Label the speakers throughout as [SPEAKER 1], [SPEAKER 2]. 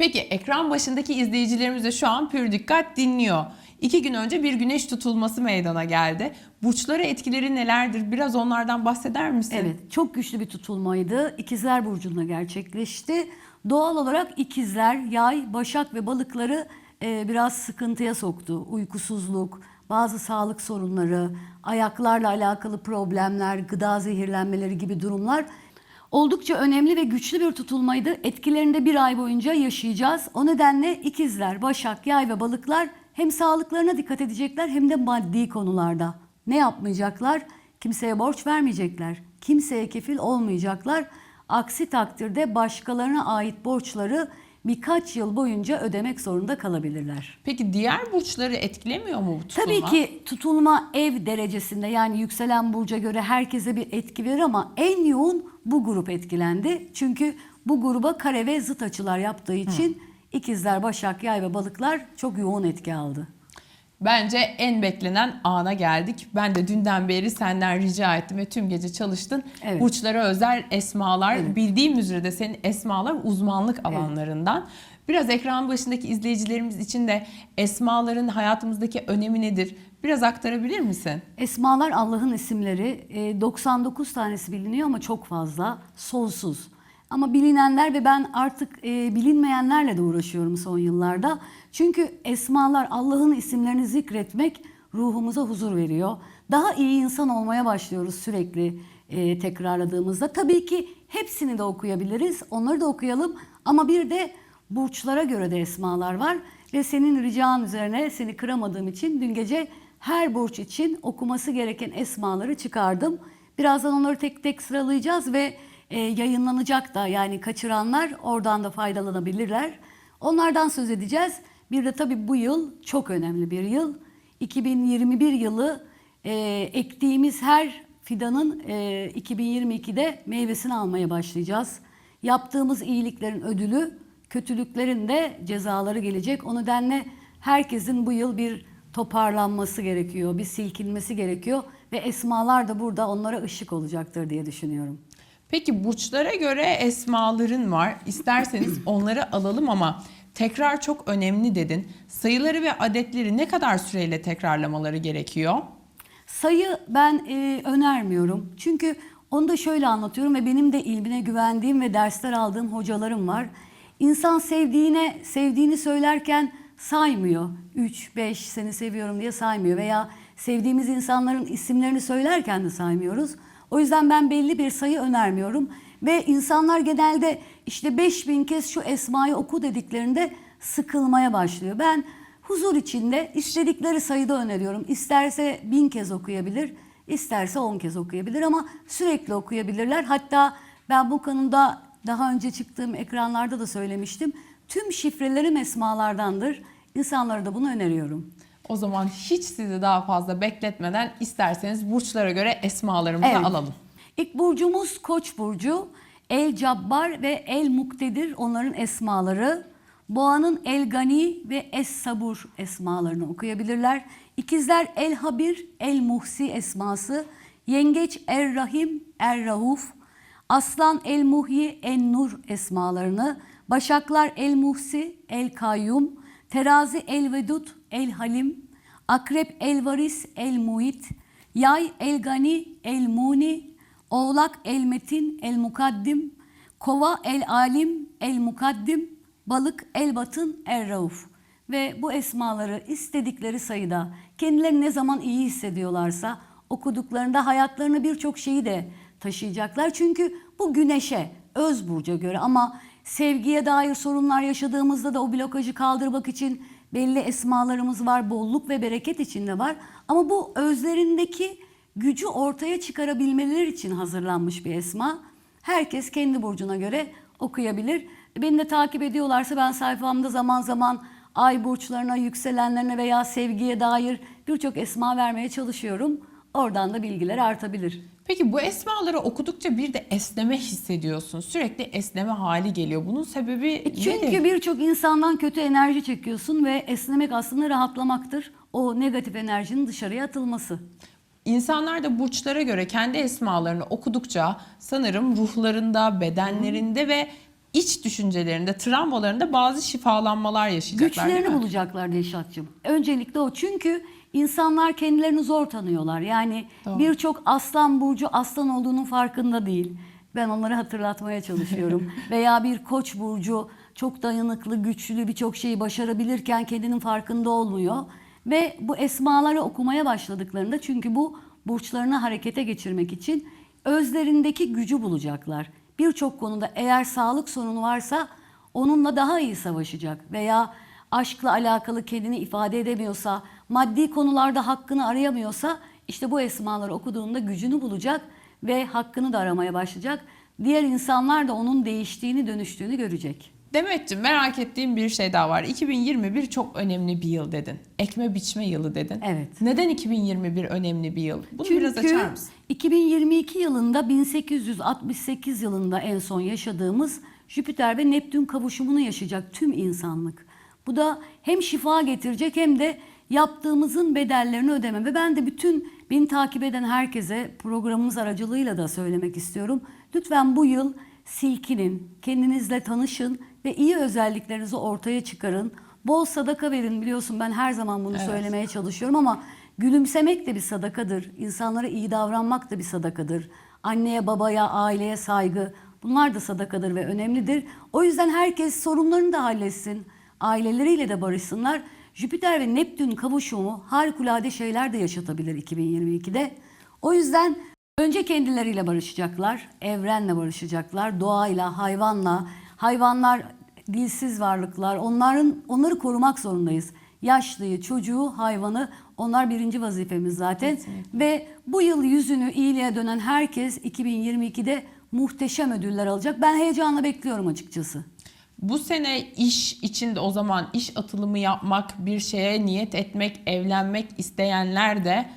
[SPEAKER 1] Peki ekran başındaki izleyicilerimiz de şu an pür dikkat dinliyor. İki gün önce bir güneş tutulması meydana geldi. Burçlara etkileri nelerdir? Biraz onlardan bahseder misin?
[SPEAKER 2] Evet, çok güçlü bir tutulmaydı. İkizler Burcu'nda gerçekleşti. Doğal olarak ikizler, yay, başak ve balıkları e, biraz sıkıntıya soktu. Uykusuzluk, bazı sağlık sorunları, ayaklarla alakalı problemler, gıda zehirlenmeleri gibi durumlar oldukça önemli ve güçlü bir tutulmaydı. Etkilerini de bir ay boyunca yaşayacağız. O nedenle ikizler, başak, yay ve balıklar hem sağlıklarına dikkat edecekler hem de maddi konularda. Ne yapmayacaklar? Kimseye borç vermeyecekler. Kimseye kefil olmayacaklar. Aksi takdirde başkalarına ait borçları birkaç yıl boyunca ödemek zorunda kalabilirler.
[SPEAKER 1] Peki diğer burçları etkilemiyor mu bu tutulma?
[SPEAKER 2] Tabii ki tutulma ev derecesinde yani yükselen burca göre herkese bir etki verir ama en yoğun bu grup etkilendi. Çünkü bu gruba kare ve zıt açılar yaptığı için ikizler, başak, yay ve balıklar çok yoğun etki aldı.
[SPEAKER 1] Bence en beklenen ana geldik. Ben de dünden beri senden rica ettim ve tüm gece çalıştın.
[SPEAKER 2] Evet.
[SPEAKER 1] Burçlara özel esmalar,
[SPEAKER 2] Evet.
[SPEAKER 1] bildiğim üzere de senin esmalar uzmanlık alanlarından. Biraz ekran başındaki izleyicilerimiz için de esmaların hayatımızdaki önemi nedir? Biraz aktarabilir misin?
[SPEAKER 2] Esmalar Allah'ın isimleri. E, 99 tanesi biliniyor ama çok fazla. Sonsuz. Ama bilinenler ve ben artık e, bilinmeyenlerle de uğraşıyorum son yıllarda. Çünkü esmalar Allah'ın isimlerini zikretmek ruhumuza huzur veriyor. Daha iyi insan olmaya başlıyoruz sürekli e, tekrarladığımızda. Tabii ki hepsini de okuyabiliriz. Onları da okuyalım. Ama bir de burçlara göre de esmalar var. Ve senin rican üzerine seni kıramadığım için dün gece her burç için okuması gereken esmaları çıkardım. Birazdan onları tek tek sıralayacağız ve e, yayınlanacak da yani kaçıranlar oradan da faydalanabilirler. Onlardan söz edeceğiz. Bir de tabii bu yıl çok önemli bir yıl. 2021 yılı e, ektiğimiz her fidanın e, 2022'de meyvesini almaya başlayacağız. Yaptığımız iyiliklerin ödülü, kötülüklerin de cezaları gelecek. O nedenle herkesin bu yıl bir toparlanması gerekiyor, bir silkinmesi gerekiyor ve esmalar da burada onlara ışık olacaktır diye düşünüyorum.
[SPEAKER 1] Peki burçlara göre esmaların var. İsterseniz onları alalım ama tekrar çok önemli dedin. Sayıları ve adetleri ne kadar süreyle tekrarlamaları gerekiyor?
[SPEAKER 2] Sayı ben e, önermiyorum. Çünkü onu da şöyle anlatıyorum ve benim de ilmine güvendiğim ve dersler aldığım hocalarım var. İnsan sevdiğine sevdiğini söylerken saymıyor. 3 5 seni seviyorum diye saymıyor veya sevdiğimiz insanların isimlerini söylerken de saymıyoruz. O yüzden ben belli bir sayı önermiyorum ve insanlar genelde işte 5000 kez şu esmayı oku dediklerinde sıkılmaya başlıyor. Ben huzur içinde istedikleri sayıda öneriyorum. İsterse bin kez okuyabilir, isterse on kez okuyabilir ama sürekli okuyabilirler. Hatta ben bu konuda daha önce çıktığım ekranlarda da söylemiştim. Tüm şifrelerim esmalardandır. İnsanlara da bunu öneriyorum.
[SPEAKER 1] O zaman hiç sizi daha fazla bekletmeden isterseniz burçlara göre esmalarımızı
[SPEAKER 2] Evet.
[SPEAKER 1] alalım.
[SPEAKER 2] İlk burcumuz Koç burcu. El Cabbar ve El Muktedir onların esmaları. Boğanın El Gani ve Es Sabur esmalarını okuyabilirler. İkizler El Habir, El Muhsi esması. Yengeç Er Rahim, Er Rauf. Aslan El Muhyi, En Nur esmalarını. Başaklar El Muhsi, El Kayyum. Terazi El Vedud, El Halim. Akrep El Varis, El Muit. Yay El Gani, El Muni. Oğlak El Metin, El Mukaddim. Kova El Alim, El Mukaddim. Balık El Batın, El Rauf. Ve bu esmaları istedikleri sayıda kendilerini ne zaman iyi hissediyorlarsa okuduklarında hayatlarına birçok şeyi de taşıyacaklar. Çünkü bu güneşe, öz burca göre ama sevgiye dair sorunlar yaşadığımızda da o blokajı kaldırmak için belli esmalarımız var. Bolluk ve bereket içinde var. Ama bu özlerindeki gücü ortaya çıkarabilmeleri için hazırlanmış bir esma. Herkes kendi burcuna göre okuyabilir. Beni de takip ediyorlarsa ben sayfamda zaman zaman ay burçlarına, yükselenlerine veya sevgiye dair birçok esma vermeye çalışıyorum. Oradan da bilgiler artabilir.
[SPEAKER 1] Peki bu esmaları okudukça bir de esneme hissediyorsun. Sürekli esneme hali geliyor. Bunun sebebi
[SPEAKER 2] Çünkü
[SPEAKER 1] nedir?
[SPEAKER 2] birçok insandan kötü enerji çekiyorsun ve esnemek aslında rahatlamaktır. O negatif enerjinin dışarıya atılması.
[SPEAKER 1] İnsanlar da burçlara göre kendi esmalarını okudukça sanırım ruhlarında, bedenlerinde ve iç düşüncelerinde, travmalarında bazı şifalanmalar yaşayacaklar
[SPEAKER 2] Güçlerini bulacaklar Dilşat'cığım. Öncelikle o. Çünkü insanlar kendilerini zor tanıyorlar. Yani birçok aslan burcu aslan olduğunun farkında değil. Ben onları hatırlatmaya çalışıyorum. Veya bir koç burcu çok dayanıklı, güçlü birçok şeyi başarabilirken kendinin farkında olmuyor. Ve bu esmaları okumaya başladıklarında çünkü bu burçlarını harekete geçirmek için özlerindeki gücü bulacaklar. Birçok konuda eğer sağlık sorunu varsa onunla daha iyi savaşacak veya aşkla alakalı kendini ifade edemiyorsa, maddi konularda hakkını arayamıyorsa işte bu esmaları okuduğunda gücünü bulacak ve hakkını da aramaya başlayacak. Diğer insanlar da onun değiştiğini, dönüştüğünü görecek.
[SPEAKER 1] Demetciğim merak ettiğim bir şey daha var. 2021 çok önemli bir yıl dedin. Ekme biçme yılı dedin.
[SPEAKER 2] Evet.
[SPEAKER 1] Neden 2021 önemli bir yıl? Bunu biraz açar mısın?
[SPEAKER 2] 2022 yılında 1868 yılında en son yaşadığımız Jüpiter ve Neptün kavuşumunu yaşayacak tüm insanlık. Bu da hem şifa getirecek hem de yaptığımızın bedellerini ödeme. Ve ben de bütün beni takip eden herkese programımız aracılığıyla da söylemek istiyorum. Lütfen bu yıl silkinin, kendinizle tanışın ve iyi özelliklerinizi ortaya çıkarın. Bol sadaka verin biliyorsun ben her zaman bunu
[SPEAKER 1] Evet.
[SPEAKER 2] söylemeye çalışıyorum ama gülümsemek de bir sadakadır. İnsanlara iyi davranmak da bir sadakadır. Anneye, babaya, aileye saygı bunlar da sadakadır ve önemlidir. O yüzden herkes sorunlarını da halletsin. Aileleriyle de barışsınlar. Jüpiter ve Neptün kavuşumu harikulade şeyler de yaşatabilir 2022'de. O yüzden önce kendileriyle barışacaklar, evrenle barışacaklar, doğayla, hayvanla. Hayvanlar dilsiz varlıklar. Onların onları korumak zorundayız. Yaşlıyı, çocuğu, hayvanı onlar birinci vazifemiz zaten. Ve bu yıl yüzünü iyiliğe dönen herkes 2022'de muhteşem ödüller alacak. Ben heyecanla bekliyorum açıkçası.
[SPEAKER 1] Bu sene iş içinde o zaman iş atılımı yapmak, bir şeye niyet etmek, evlenmek isteyenler de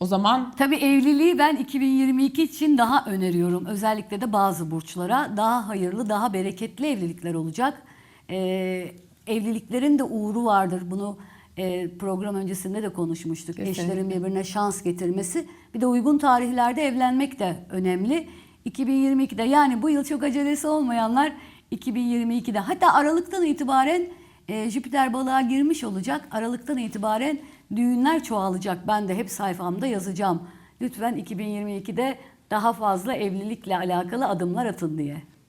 [SPEAKER 1] o zaman
[SPEAKER 2] Tabii evliliği ben 2022 için daha öneriyorum. Özellikle de bazı burçlara daha hayırlı, daha bereketli evlilikler olacak. Ee, evliliklerin de uğru vardır. Bunu e, program öncesinde de konuşmuştuk.
[SPEAKER 1] Kesinlikle.
[SPEAKER 2] Eşlerin birbirine şans getirmesi. Bir de uygun tarihlerde evlenmek de önemli. 2022'de yani bu yıl çok acelesi olmayanlar 2022'de hatta Aralık'tan itibaren e, Jüpiter balığa girmiş olacak. Aralık'tan itibaren düğünler çoğalacak. Ben de hep sayfamda yazacağım. Lütfen 2022'de daha fazla evlilikle alakalı adımlar atın diye.